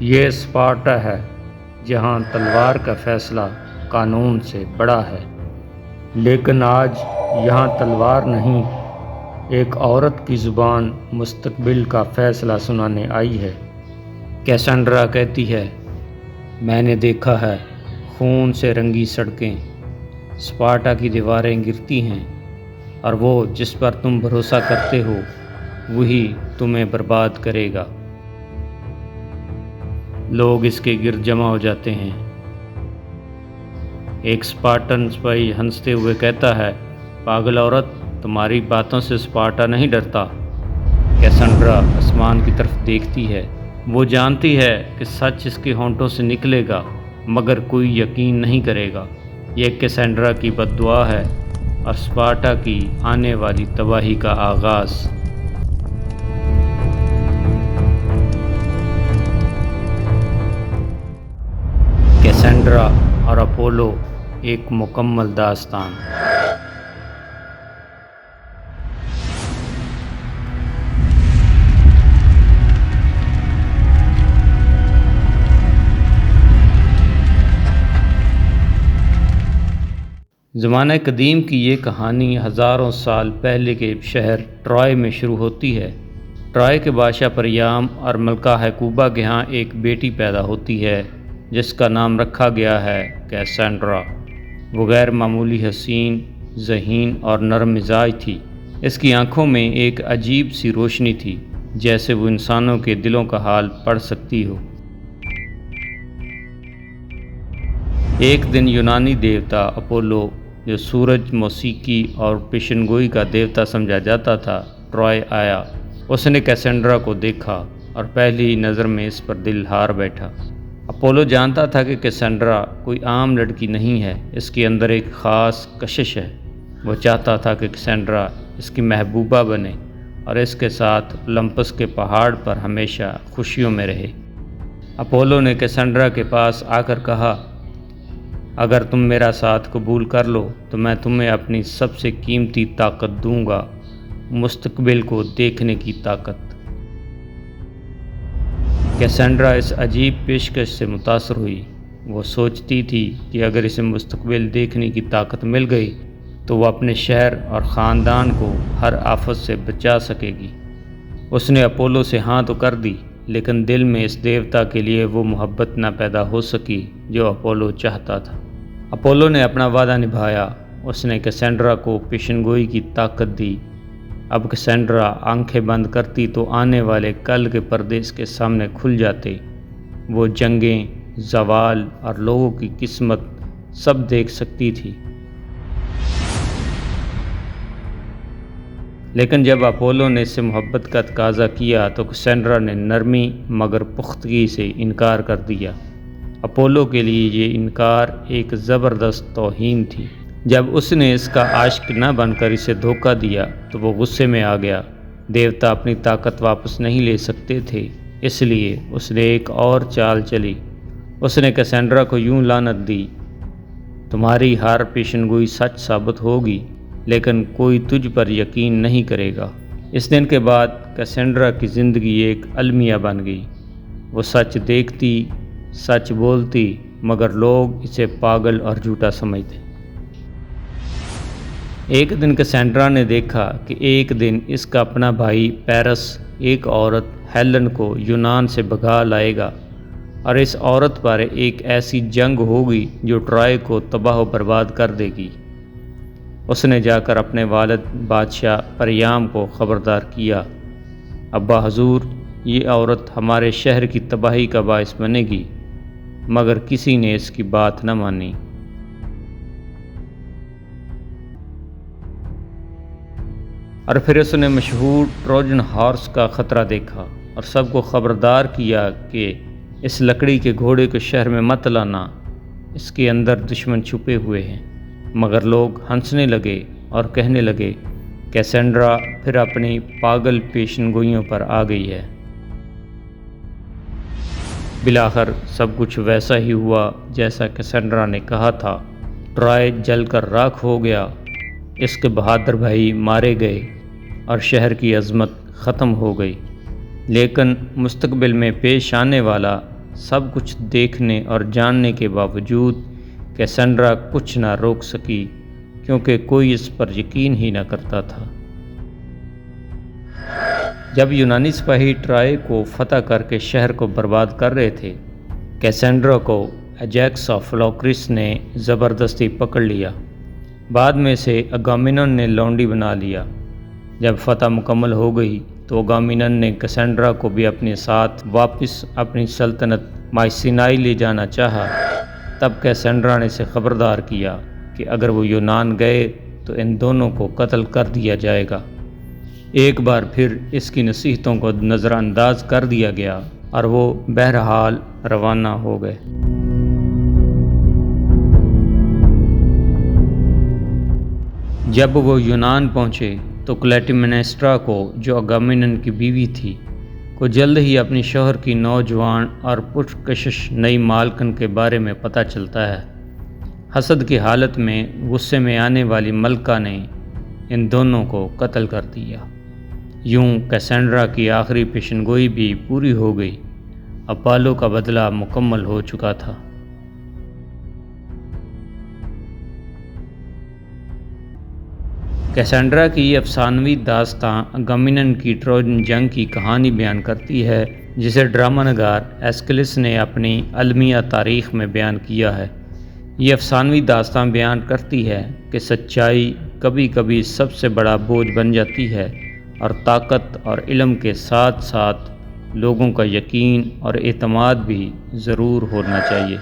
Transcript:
یہ اسپارٹا ہے جہاں تلوار کا فیصلہ قانون سے بڑا ہے۔ لیکن آج یہاں تلوار نہیں، ایک عورت کی زبان مستقبل کا فیصلہ سنانے آئی ہے۔ کیسنڈرا کہتی ہے، میں نے دیکھا ہے خون سے رنگی سڑکیں اسپارٹا کی دیواریں گرتی ہیں، اور وہ جس پر تم بھروسہ کرتے ہو، وہی تمہیں برباد کرے گا۔ لوگ اس کے گرد جمع ہو جاتے ہیں۔ ایک سپارٹن سپاہی ہنستے ہوئے کہتا ہے، پاگل عورت، تمہاری باتوں سے سپارٹا نہیں ڈرتا۔ کیسنڈرا آسمان کی طرف دیکھتی ہے۔ وہ جانتی ہے کہ سچ اس کے ہونٹوں سے نکلے گا، مگر کوئی یقین نہیں کرے گا۔ یہ کیسنڈرا کی بد دعا ہے اور سپارٹا کی آنے والی تباہی کا آغاز۔ کیسنڈرا اور اپولو ایک مکمل داستان۔ زمانہ قدیم کی یہ کہانی ہزاروں سال پہلے کے شہر ٹرائے میں شروع ہوتی ہے۔ ٹرائے کے بادشاہ پریام اور ملکہ حکوبہ کے ہاں ایک بیٹی پیدا ہوتی ہے۔ جس کا نام رکھا گیا ہے کیسینڈرا وہ غیر معمولی حسین، ذہین اور نرم مزاج تھی۔ اس کی آنکھوں میں ایک عجیب سی روشنی تھی، جیسے وہ انسانوں کے دلوں کا حال پڑھ سکتی ہو۔ ایک دن یونانی دیوتا اپولو، جو سورج، موسیقی اور پیشنگوئی کا دیوتا سمجھا جاتا تھا ٹرائے آیا۔ اس نے کیسنڈرا کو دیکھا اور پہلی نظر میں اس پر دل ہار بیٹھا۔ اپولو جانتا تھا کہ کیسنڈرا کوئی عام لڑکی نہیں ہے، اس کے اندر ایک خاص کشش ہے۔ وہ چاہتا تھا کہ کیسنڈرا اس کی محبوبہ بنے اور اس کے ساتھ لمپس کے پہاڑ پر ہمیشہ خوشیوں میں رہے۔ اپولو نے کیسنڈرا کے پاس آ کر کہا، اگر تم میرا ساتھ قبول کر لو، تو میں تمہیں اپنی سب سے قیمتی طاقت دوں گا۔ مستقبل کو دیکھنے کی طاقت کیسنڈرا اس عجیب پیشکش سے متاثر ہوئی۔ وہ سوچتی تھی کہ اگر اسے مستقبل دیکھنے کی طاقت مل گئی تو وہ اپنے شہر اور خاندان کو ہر آفت سے بچا سکے گی۔ اس نے اپولو سے ہاں تو کر دی، لیکن دل میں اس دیوتا کے لیے وہ محبت نہ پیدا ہو سکی جو اپولو چاہتا تھا۔ اپولو نے اپنا وعدہ نبھایا۔ اس نے کیسنڈرا کو پیشنگوئی کی طاقت دی۔ اب کسینڈرا آنکھیں بند کرتی تو آنے والے کل کے پردیس کے سامنے کھل جاتے۔ وہ جنگیں، زوال اور لوگوں کی قسمت سب دیکھ سکتی تھی۔ لیکن جب اپولو نے اس سے محبت کا تقاضا کیا تو کسینڈرا نے نرمی مگر پختگی سے انکار کر دیا۔ اپولو کے لیے یہ انکار ایک زبردست توہین تھی۔ جب اس نے اس کا عاشق نہ بن کر اسے دھوکہ دیا تو وہ غصے میں آ گیا۔ دیوتا اپنی طاقت واپس نہیں لے سکتے تھے، اس لیے اس نے ایک اور چال چلی۔ اس نے کیسنڈرا کو یوں لانت دی، تمہاری ہار پیشنگوئی سچ ثابت ہوگی، لیکن کوئی تجھ پر یقین نہیں کرے گا۔ اس دن کے بعد کیسنڈرا کی زندگی ایک المیہ بن گئی۔ وہ سچ دیکھتی، سچ بولتی، مگر لوگ اسے پاگل اور جھوٹا سمجھتے۔ ایک دن کسینڈرا نے دیکھا کہ ایک دن اس کا اپنا بھائی پیرس ایک عورت ہیلن کو یونان سے بھگا لائے گا اور اس عورت پر ایک ایسی جنگ ہوگی جو ٹرائے کو تباہ و برباد کر دے گی۔ اس نے جا کر اپنے والد بادشاہ پریام کو خبردار کیا، ابا حضور، یہ عورت ہمارے شہر کی تباہی کا باعث بنے گی، مگر کسی نے اس کی بات نہ مانی۔ اور پھر اس نے مشہور ٹروجن ہارس کا خطرہ دیکھا اور سب کو خبردار کیا کہ اس لکڑی کے گھوڑے کو شہر میں مت لانا، اس کے اندر دشمن چھپے ہوئے ہیں۔ مگر لوگ ہنسنے لگے اور کہنے لگے کیسنڈرا پھر اپنی پاگل پیشن گوئیوں پر آ گئی ہے۔ بلاخر سب کچھ ویسا ہی ہوا جیسا کیسنڈرا نے کہا تھا۔ ٹرائے جل کر راکھ ہو گیا۔ اس کے بہادر بھائی مارے گئے۔ اور شہر کی عظمت ختم ہو گئی۔ لیکن مستقبل میں پیش آنے والا سب کچھ دیکھنے اور جاننے کے باوجود کیسنڈرا کچھ نہ روک سکی، کیونکہ کوئی اس پر یقین ہی نہ کرتا تھا۔ جب یونانی سپاہی ٹرائے کو فتح کر کے شہر کو برباد کر رہے تھے، کیسنڈرا کو ایجیکس آف لوکرس نے زبردستی پکڑ لیا۔ بعد میں سے اگامنن نے لونڈی بنا لیا۔ جب فتح مکمل ہو گئی تو اگامنن نے کیسنڈرا کو بھی اپنے ساتھ واپس اپنی سلطنت مائسینائی لے جانا چاہا۔ تب کیسنڈرا نے اسے خبردار کیا کہ اگر وہ یونان گئے تو ان دونوں کو قتل کر دیا جائے گا۔ ایک بار پھر اس کی نصیحتوں کو نظر انداز کر دیا گیا اور وہ بہرحال روانہ ہو گئے۔ جب وہ یونان پہنچے تو کلیٹیمنسٹرا کو جو اگامنن کی بیوی تھی، کو جلد ہی اپنی شوہر کی نوجوان اور پرکشش نئی مالکن کے بارے میں پتہ چلتا ہے۔ حسد کی حالت میں غصے میں آنے والی ملکہ نے ان دونوں کو قتل کر دیا۔ یوں کیسنڈرا کی آخری پیشنگوئی بھی پوری ہو گئی۔ اپالو کا بدلہ مکمل ہو چکا تھا۔ کیسنڈرا کی افسانوی داستان گمنن کی ٹروجن جنگ کی کہانی بیان کرتی ہے، جسے ڈرامہ نگار ایسکلس نے اپنی المیہ تاریخ میں بیان کیا ہے۔ یہ افسانوی داستان بیان کرتی ہے کہ سچائی کبھی کبھی سب سے بڑا بوجھ بن جاتی ہے اور طاقت اور علم کے ساتھ ساتھ لوگوں کا یقین اور اعتماد بھی ضرور ہونا چاہیے۔